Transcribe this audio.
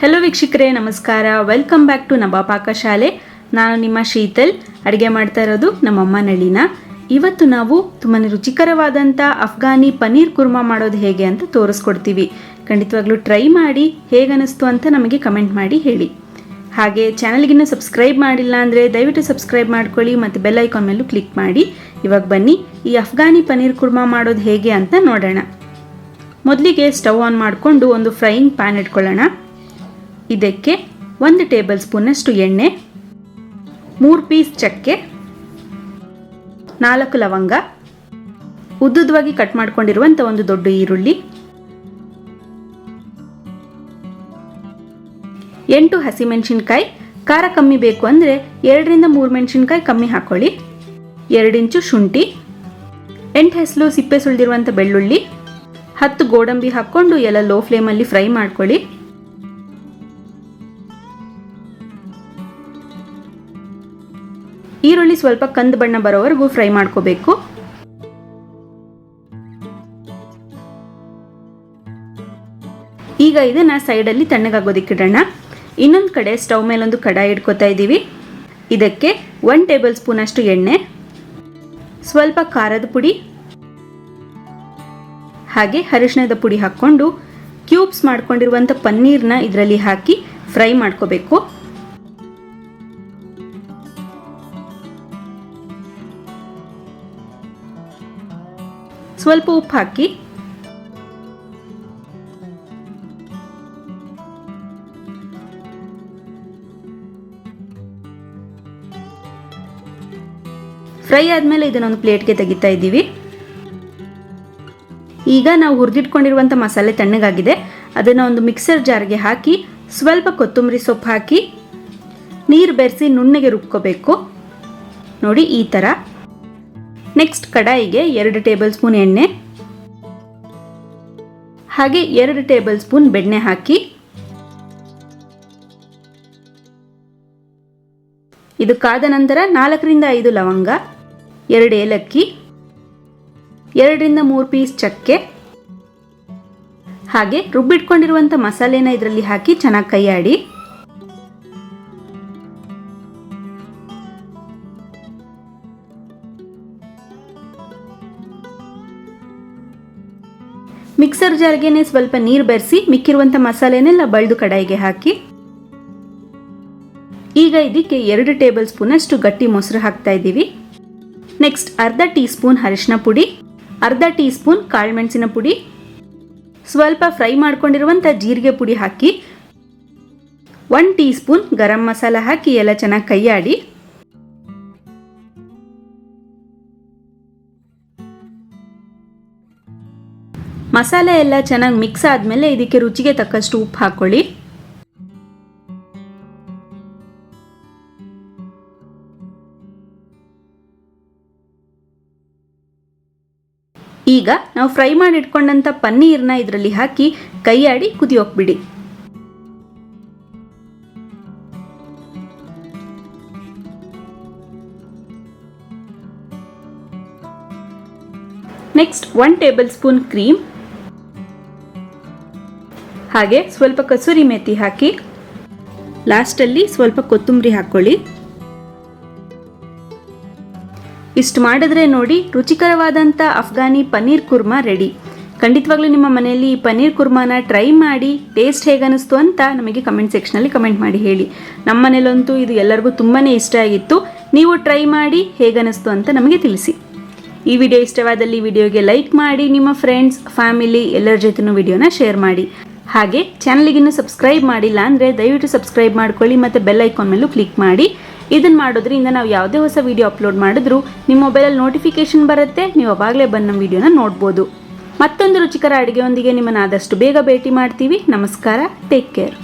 Hello ವೀಕ್ಷಕರೇ, ನಮಸ್ಕಾರ. Welcome back to ನಬಾ ಪಾಕಶಾಲೆ ನಾನು ನಿಮ್ಮ ಶೀತಲ್. ಅಡುಗೆ ಮಾಡ್ತಾ ಇರೋದು ನಮ್ಮಮ್ಮ ನಳಿನ. ಇವತ್ತು ನಾವು ತುಂಬಾ ರುಚಿಕರವಾದಂಥ ಅಫ್ಘಾನಿ ಪನ್ನೀರ್ ಕುರ್ಮಾ ಮಾಡೋದು ಹೇಗೆ ಅಂತ ತೋರಿಸ್ಕೊಡ್ತೀವಿ. ಖಂಡಿತವಾಗ್ಲೂ ಟ್ರೈ ಮಾಡಿ ಹೇಗನ್ನಿಸ್ತು ಅಂತ ನಮಗೆ ಕಮೆಂಟ್ ಮಾಡಿ ಹೇಳಿ. ಹಾಗೆ ಚಾನಲ್ಗಿನ್ನ ಸಬ್ಸ್ಕ್ರೈಬ್ ಮಾಡಿಲ್ಲ ಅಂದರೆ ದಯವಿಟ್ಟು ಸಬ್ಸ್ಕ್ರೈಬ್ ಮಾಡ್ಕೊಳ್ಳಿ ಮತ್ತು ಬೆಲ್ ಐಕಾನ್ ಮೇಲೂ ಕ್ಲಿಕ್ ಮಾಡಿ. ಇವಾಗ ಬನ್ನಿ, ಈ ಅಫ್ಘಾನಿ ಪನ್ನೀರ್ ಕುರ್ಮಾ ಮಾಡೋದು ಹೇಗೆ ಅಂತ ನೋಡೋಣ. ಮೊದಲಿಗೆ ಸ್ಟವ್ ಆನ್ ಮಾಡಿಕೊಂಡು ಒಂದು ಫ್ರೈಯಿಂಗ್ ಪ್ಯಾನ್ ಇಟ್ಕೊಳ್ಳೋಣ. ಇದಕ್ಕೆ ಒಂದು ಟೇಬಲ್ ಸ್ಪೂನಷ್ಟು ಎಣ್ಣೆ, ಮೂರು ಪೀಸ್ ಚಕ್ಕೆ, ನಾಲ್ಕು ಲವಂಗ ಉದ್ದುದ್ದವಾಗಿ ಕಟ್ ಮಾಡ್ಕೊಂಡಿರುವಂಥ ಒಂದು ದೊಡ್ಡ ಈರುಳ್ಳಿ, ಎಂಟು ಹಸಿಮೆಣಸಿನ್ಕಾಯಿ, ಖಾರ ಕಮ್ಮಿ ಬೇಕು ಅಂದರೆ ಎರಡರಿಂದ ಮೂರು ಮೆಣಸಿನ್ಕಾಯಿ ಕಮ್ಮಿ ಹಾಕ್ಕೊಳ್ಳಿ ಎರಡಿಂಚು ಶುಂಠಿ, ಎಂಟು ಹೆಸಲು ಸಿಪ್ಪೆ ಸುಳಿದಿರುವಂಥ ಬೆಳ್ಳುಳ್ಳಿ, ಹತ್ತು ಗೋಡಂಬಿ ಹಾಕ್ಕೊಂಡು ಎಲ್ಲ ಲೋ ಫ್ಲೇಮಲ್ಲಿ ಫ್ರೈ ಮಾಡ್ಕೊಳ್ಳಿ. ಈರುಳ್ಳಿ ಸ್ವಲ್ಪ ಕಂದು ಬಣ್ಣ ಬರೋವರೆಗೂ ಫ್ರೈ ಮಾಡ್ಕೋಬೇಕು. ಈಗ ಇದನ್ನ ಸೈಡಲ್ಲಿ ತಣ್ಣಗಾಗೋದಿಕ್ಕಿಡೋಣ ಇನ್ನೊಂದು ಕಡೆ ಸ್ಟವ್ ಮೇಲೊಂದು ಕಡಾಯಿ ಇಟ್ಕೋತಾ ಇದ್ದೀವಿ. ಇದಕ್ಕೆ ಒನ್ ಟೇಬಲ್ ಸ್ಪೂನ್ ಅಷ್ಟು ಎಣ್ಣೆ, ಸ್ವಲ್ಪ ಖಾರದ ಪುಡಿ, ಹಾಗೆ ಅರಿಶಿಣದ ಪುಡಿ ಹಾಕ್ಕೊಂಡು ಕ್ಯೂಬ್ಸ್ ಮಾಡ್ಕೊಂಡಿರುವಂಥ ಪನ್ನೀರ್ನ ಇದರಲ್ಲಿ ಹಾಕಿ ಫ್ರೈ ಮಾಡ್ಕೋಬೇಕು. ಸ್ವಲ್ಪ ಉಪ್ಪು ಹಾಕಿ. ಫ್ರೈ ಆದಮೇಲೆ ಇದನ್ನೊಂದು ಪ್ಲೇಟ್ಗೆ ತೆಗಿತಾ ಇದ್ದೀವಿ. ಈಗ ನಾವು ಹುರಿದಿಟ್ಕೊಂಡಿರುವಂಥ ಮಸಾಲೆ ತಣ್ಣಗಾಗಿದೆ. ಅದನ್ನು ಒಂದು ಮಿಕ್ಸರ್ ಜಾರ್ಗೆ ಹಾಕಿ ಸ್ವಲ್ಪ ಕೊತ್ತಂಬರಿ ಸೊಪ್ಪು ಹಾಕಿ ನೀರು ಬೆರೆಸಿ ನುಣ್ಣಗೆ ರುಬ್ಕೋಬೇಕು. ನೋಡಿ ಈ ಥರ. ನೆಕ್ಸ್ಟ್ ಕಡಾಯಿಗೆ ಎರಡು ಟೇಬಲ್ ಸ್ಪೂನ್ ಎಣ್ಣೆ. ಹಾಗೆ ಎರಡು ಟೇಬಲ್ ಸ್ಪೂನ್ ಬೆಣ್ಣೆ ಹಾಕಿ. ಇದು ಕಾದ ನಂತರ ನಾಲ್ಕರಿಂದ ಐದು ಲವಂಗ, ಎರಡು ಏಲಕ್ಕಿ, ಎರಡರಿಂದ ಮೂರು ಪೀಸ್ ಚಕ್ಕೆ. ಹಾಗೆ ರುಬ್ಬಿಟ್ಕೊಂಡಿರುವಂಥ ಮಸಾಲೆನ ಇದರಲ್ಲಿ ಹಾಕಿ ಚೆನ್ನಾಗಿ ಕೈಯಾಡಿ. ಮಿಕ್ಸರ್ ಜಾರ್ಗೆನೆ ಸ್ವಲ್ಪ ನೀರು ಬೆರೆಸಿ ಮಿಕ್ಕಿರುವಂಥ ಮಸಾಲೆನೆಲ್ಲ ಬಳ್ದು ಕಡಾಯಿಗೆ ಹಾಕಿ. ಈಗ ಇದಕ್ಕೆ ಎರಡು ಟೇಬಲ್ ಸ್ಪೂನ್ ಅಷ್ಟು ಗಟ್ಟಿ ಮೊಸರು ಹಾಕ್ತಾ ಇದ್ದೀವಿ. ನೆಕ್ಸ್ಟ್ ಅರ್ಧ ಟೀ ಸ್ಪೂನ್ ಅರಿಶಿನ ಪುಡಿ, ಅರ್ಧ ಟೀ ಸ್ಪೂನ್ ಕಾಳುಮೆಣಸಿನ ಪುಡಿ, ಸ್ವಲ್ಪ ಫ್ರೈ ಮಾಡ್ಕೊಂಡಿರುವಂಥ ಜೀರಿಗೆ ಪುಡಿ ಹಾಕಿ one teaspoon garam masala ಹಾಕಿ ಎಲ್ಲ ಚೆನ್ನಾಗಿ ಕೈಯಾಡಿ. ಮಸಾಲೆ ಎಲ್ಲ ಚೆನ್ನಾಗಿ ಮಿಕ್ಸ್ ಆದಮೇಲೆ ಇದಕ್ಕೆ ರುಚಿಗೆ ತಕ್ಕಷ್ಟು ಉಪ್ಪು ಹಾಕ್ಕೊಳ್ಳಿ ಈಗ ನಾವು ಫ್ರೈ ಮಾಡಿ ಇಟ್ಕೊಂಡಂಥ ಪನ್ನೀರ್ನ ಇದರಲ್ಲಿ ಹಾಕಿ ಕೈಯಾಡಿ ಕುದಿಯೋಕ್ಬಿಡಿ. Next one tablespoon cream ಹಾಗೆ ಸ್ವಲ್ಪ ಕಸೂರಿ ಮೇಥಿ ಹಾಕಿ ಲಾಸ್ಟಲ್ಲಿ ಸ್ವಲ್ಪ ಕೊತ್ತಂಬರಿ ಹಾಕ್ಕೊಳ್ಳಿ. ಇಷ್ಟು ಮಾಡಿದ್ರೆ ನೋಡಿ ರುಚಿಕರವಾದಂಥ ಅಫ್ಘಾನಿ ಪನ್ನೀರ್ ಕುರ್ಮಾ ರೆಡಿ. ಖಂಡಿತವಾಗ್ಲೂ ನಿಮ್ಮ ಮನೆಯಲ್ಲಿ ಈ ಪನ್ನೀರ್ ಕುರ್ಮಾನ ಟ್ರೈ ಮಾಡಿ ಟೇಸ್ಟ್ ಹೇಗನ್ನಿಸ್ತು ಅಂತ ನಮಗೆ ಕಮೆಂಟ್ ಸೆಕ್ಷನಲ್ಲಿ ಕಮೆಂಟ್ ಮಾಡಿ ಹೇಳಿ. ನಮ್ಮ ಮನೇಲಂತೂ ಇದು ಎಲ್ಲರಿಗೂ ತುಂಬಾ ಇಷ್ಟ ಆಗಿತ್ತು. ನೀವು ಟ್ರೈ ಮಾಡಿ ಹೇಗನ್ನಿಸ್ತು ಅಂತ ನಮಗೆ ತಿಳಿಸಿ. ಈ ವಿಡಿಯೋ ಇಷ್ಟವಾದಲ್ಲಿ ವಿಡಿಯೋಗೆ ಲೈಕ್ ಮಾಡಿ, ನಿಮ್ಮ ಫ್ರೆಂಡ್ಸ್, ಫ್ಯಾಮಿಲಿ ಎಲ್ಲರ ಜೊತೆನೂ ವಿಡಿಯೋನ ಶೇರ್ ಮಾಡಿ. ಹಾಗೆ ಚಾನಲ್ಗಿನ್ನೂ ಸಬ್ಸ್ಕ್ರೈಬ್ ಮಾಡಿಲ್ಲ ಅಂದರೆ ದಯವಿಟ್ಟು ಸಬ್ಸ್ಕ್ರೈಬ್ ಮಾಡ್ಕೊಳ್ಳಿ ಮತ್ತು ಬೆಲ್ ಐಕಾನ್ ಮೇಲೂ ಕ್ಲಿಕ್ ಮಾಡಿ. ಇದನ್ನು ಮಾಡೋದ್ರಿಂದ ನಾವು ಯಾವುದೇ ಹೊಸ ವೀಡಿಯೋ ಅಪ್ಲೋಡ್ ಮಾಡಿದ್ರೂ ನಿಮ್ಮ ಮೊಬೈಲಲ್ಲಿ ನೋಟಿಫಿಕೇಶನ್ ಬರುತ್ತೆ, ನೀವು ಅವಾಗಲೇ ಬಂದು ನಮ್ಮ ವಿಡಿಯೋನ ನೋಡ್ಬೋದು. ಮತ್ತೊಂದು ರುಚಿಕರ ಅಡುಗೆಯೊಂದಿಗೆ ನಿಮ್ಮನ್ನು ಆದಷ್ಟು ಬೇಗ ಭೇಟಿ ಮಾಡ್ತೀವಿ. ನಮಸ್ಕಾರ ಟೇಕ್ ಕೇರ್